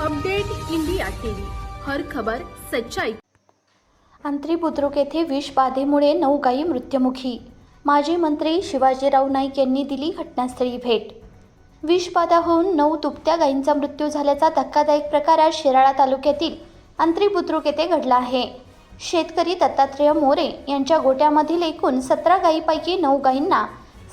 Update India TV. हर खबर सच्चाई. आंत्री बुद्रुक येथे विषबाधेमुळे नऊ गायी मृत्युमुखी. माजी मंत्री शिवाजीराव नाईक यांनी दिली घटनास्थळी भेट. विषबाधा होऊन नऊ दुभत्या गायींचा मृत्यू झाल्याचा धक्कादायक प्रकार आज शिराळा तालुक्यातील आंत्री बुद्रुक येथे घडला आहे. शेतकरी दत्तात्रेय मोरे यांच्या गोट्यामधील एकूण सतरा गायीपैकी नऊ गायींना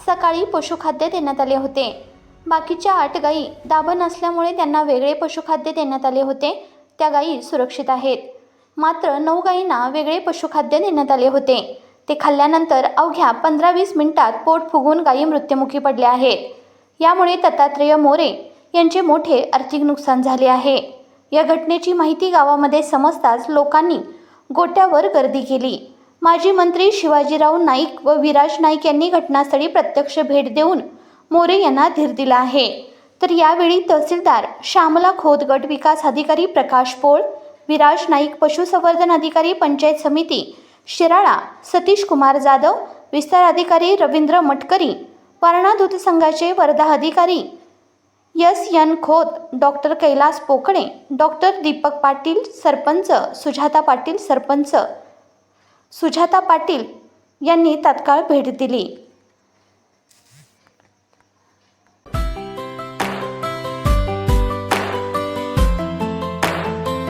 सकाळी पशुखाद्य देण्यात आले होते. बाकीच्या आठ गायी दाबण असल्यामुळे त्यांना वेगळे पशुखाद्य देण्यात आले होते. त्या गायी सुरक्षित आहेत. मात्र नऊ गायींना वेगळे पशुखाद्य देण्यात आले होते. ते खाल्ल्यानंतर अवघ्या पंधरा वीस मिनिटात पोट फुगून गायी मृत्युमुखी पडल्या आहेत. यामुळे दत्तात्रेय मोरे यांचे मोठे आर्थिक नुकसान झाले आहे. या घटनेची माहिती गावामध्ये समजताच लोकांनी गोट्यावर गर्दी केली. माजी मंत्री शिवाजीराव नाईक व विराज नाईक यांनी घटनास्थळी प्रत्यक्ष भेट देऊन मोरे यांना धीर दिला आहे. तर यावेळी तहसीलदार श्यामला खोत गट विकास अधिकारी प्रकाश पोळ विराज नाईक पशुसंवर्धन अधिकारी पंचायत समिती शिराळा सतीश कुमार जाधव विस्तार अधिकारी रवींद्र मटकरी वारणा दूध संघाचे वर्धा अधिकारी S N Khot doctor Kailas Pokane doctor Deepak Patil sarpanch Sujata Patil sarpanch Sujata Patil यांनी तात्काळ भेट दिली.